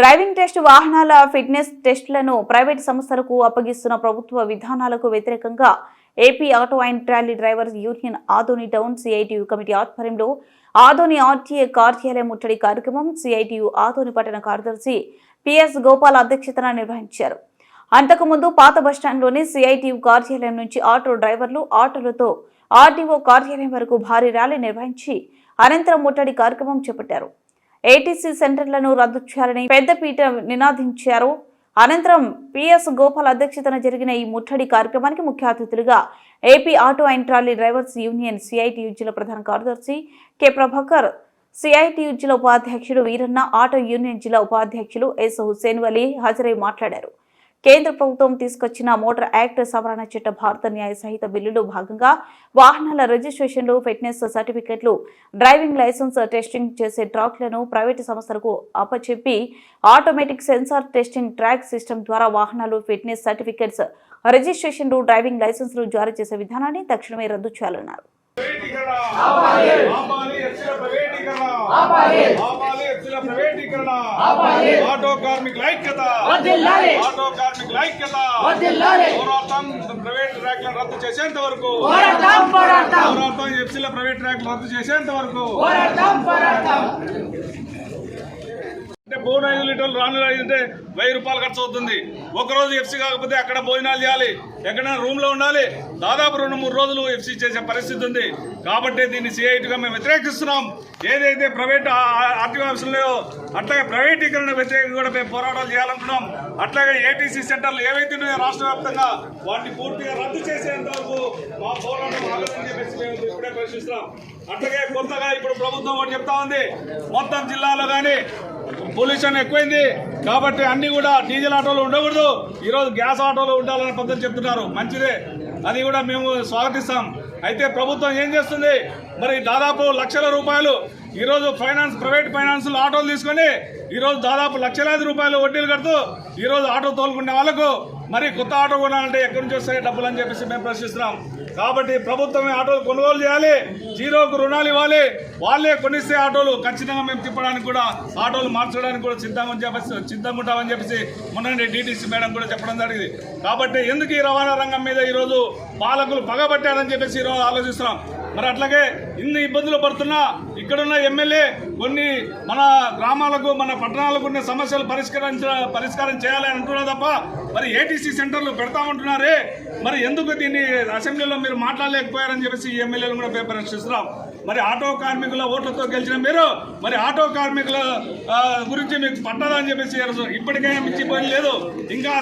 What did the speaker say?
Driving test వాహనాల fitness టెస్టులను private సంస్థలకు అప్పగిస్తున్న ప్రభుత్వ విధానాలకు వ్యతిరేకంగా AP auto and trolley drivers union Adoni town CITU committee ఆధ్వర్యంలో ఆదోని ఆర్టీఏ కార్యాలయం ముట్టడి కార్యక్రమం సిఐటియు ఆదోని పట్టణ కార్యదర్శి పిఎస్ గోపాల్ అధ్యక్షతన నిర్వహించారు. అంతకుముందు పాత బస్టాండ్లోని సిఐటియు కార్యాలయం నుంచి ఆటో డ్రైవర్లు ఆటోలతో ఆర్టీఓ కార్యాలయం వరకు భారీ ర్యాలీ నిర్వహించి అనంతరం ముట్టడి కార్యక్రమం చేపట్టారు. ఏటీసీ సెంటర్లను రద్దు చేయాలని పెద్దపీట నినాదించారు. అనంతరం పిఎస్ గోపాల్ అధ్యక్షతన జరిగిన ఈ ముట్టడి కార్యక్రమానికి ముఖ్య అతిథులుగా AP auto and trolley drivers union సిఐటియుజీల ప్రధాన కార్యదర్శి కె ప్రభాకర్ సిఐటియుజీల ఉపాధ్యక్షుడు వీరన్న ఆటో యూనియన్ జిల్లా ఉపాధ్యక్షులు ఎస్ హుసేన్ వలీ హాజరై మాట్లాడారు. కేంద్ర ప్రభుత్వం తీసుకొచ్చిన మోటార్ యాక్ట్ సవరణ చట్ట భారత న్యాయ సహిత బిల్లులో భాగంగా వాహనాల రిజిస్ట్రేషన్లు ఫిట్నెస్ సర్టిఫికెట్లు డ్రైవింగ్ లైసెన్స్ టెస్టింగ్ చేసే ట్రాక్లను ప్రైవేటు సంస్థలకు అప్పచెప్పి automatic sensor testing track system ద్వారా వాహనాలు ఫిట్నెస్ సర్టిఫికెట్స్ రిజిస్ట్రేషన్లు డ్రైవింగ్ లైసెన్సులు జారీ చేసే విధానాన్ని తక్షణమే రద్దు చేయాలన్నారు. ఎక్స్ల ప్రైవేటీకరణ. ఆటో కార్మికుల ఐక్యత. ఆటో కార్మికుల ఐక్యత. పోరాటం ప్రైవేట్ ట్రాక్లను రద్దు చేసేంత వరకు. పోరాటం ఎఫ్సీల ప్రైవేట్ ట్రాక్లు రద్దు చేసేంత వరకు. అంటే ఐదు లీటర్లు రాను అంటే వెయ్యి రూపాయలు ఖర్చు అవుతుంది. ఒక రోజు ఎఫ్సీ కాకపోతే అక్కడ భోజనాలు చేయాలి. ఎక్కడైనా రూమ్లో ఉండాలి. దాదాపు రెండు మూడు రోజులు ఎఫ్సీ చేసే పరిస్థితి ఉంది. కాబట్టి దీన్ని సిఐటిగా మేము వ్యతిరేకిస్తున్నాం. ఏదైతే ప్రైవేట్ ఆర్థిక ఆఫీసులో అట్లాగే ప్రైవేటీకరణ వ్యతిరేకంగా కూడా మేము పోరాటాలు చేయాలనుకున్నాం అట్లాగే ఏటీసీ సెంటర్లు ఏవైతే ఉన్నాయో రాష్ట్ర వ్యాప్తంగా వాటిని పూర్తిగా రద్దు చేసేంత వరకు మా పోరాటం ఆగదని చెప్పేసి మేము ఇప్పుడే పరిశీలిస్తున్నాం అట్లాగే కొత్తగా ఇప్పుడు ప్రభుత్వం ఒకటి చెప్తా ఉంది. మొత్తం జిల్లాలో కానీ పొల్యూషన్ ఎక్కువైంది. కాబట్టి అన్ని కూడా డీజిల్ ఆటోలు ఉండకూడదు. ఈరోజు గ్యాస్ ఆటోలు ఉండాలనే పద్ధతి చెప్తున్నారు. మంచిదే. అది కూడా మేము స్వాగతిస్తాం. అయితే ప్రభుత్వం ఏం చేస్తుంది? మరి దాదాపు లక్షల రూపాయలు ఈరోజు ఫైనాన్స్ ప్రైవేట్ ఫైనాన్స్ ఆటోలు తీసుకొని ఈరోజు దాదాపు లక్షలాది రూపాయలు వడ్డీలు కడుతూ ఈరోజు ఆటో తోలుకునే వాళ్ళకు మరి కొత్త ఆటో కొనాలంటే ఎక్కడి నుంచి వస్తాయి డబ్బులు అని చెప్పేసి మేము ప్రశ్నిస్తున్నాం. కాబట్టి ప్రభుత్వమే ఆటోలు కొనుగోలు చేయాలి జీరోకు రుణాలు ఇవ్వాలి వాళ్ళే కొనిస్తే ఆటోలు ఖచ్చితంగా మేము తిప్పడానికి కూడా ఆటోలు మార్చడానికి కూడా సిద్ధంగా అని చెప్పేసి సిద్ధంగా ఉంటామని చెప్పేసి మొన్న డీటీసీ మేడం కూడా చెప్పడం జరిగింది. కాబట్టి ఎందుకు ఈ రవాణా రంగం మీద ఈరోజు పాలకులు పగబట్టారని చెప్పేసి ఈరోజు ఆలోచిస్తున్నాం. మరి అట్లాగే ఇన్ని ఇబ్బందులు పడుతున్నా ఇక్కడున్న ఎమ్మెల్యే కొన్ని మన గ్రామాలకు మన పట్టణాలకు ఉన్న సమస్యలు పరిష్కరించ పరిష్కారం చేయాలని అంటున్నా తప్ప మరి ఏటీసీ సెంటర్లు పెడతామంటున్నారే మరి ఎందుకు దీన్ని అసెంబ్లీలో మీరు మాట్లాడలేకపోయారని చెప్పేసి ఎమ్మెల్యేలు కూడా పేపర్ రక్షిస్తున్నాం. మరి ఆటో కార్మికుల ఓట్లతో గెలిచిన మీరు మరి ఆటో కార్మికుల గురించి మీకు పట్టదా అని చెప్పేసి ఇప్పటికైనా మించిపోయి లేదు. ఇంకా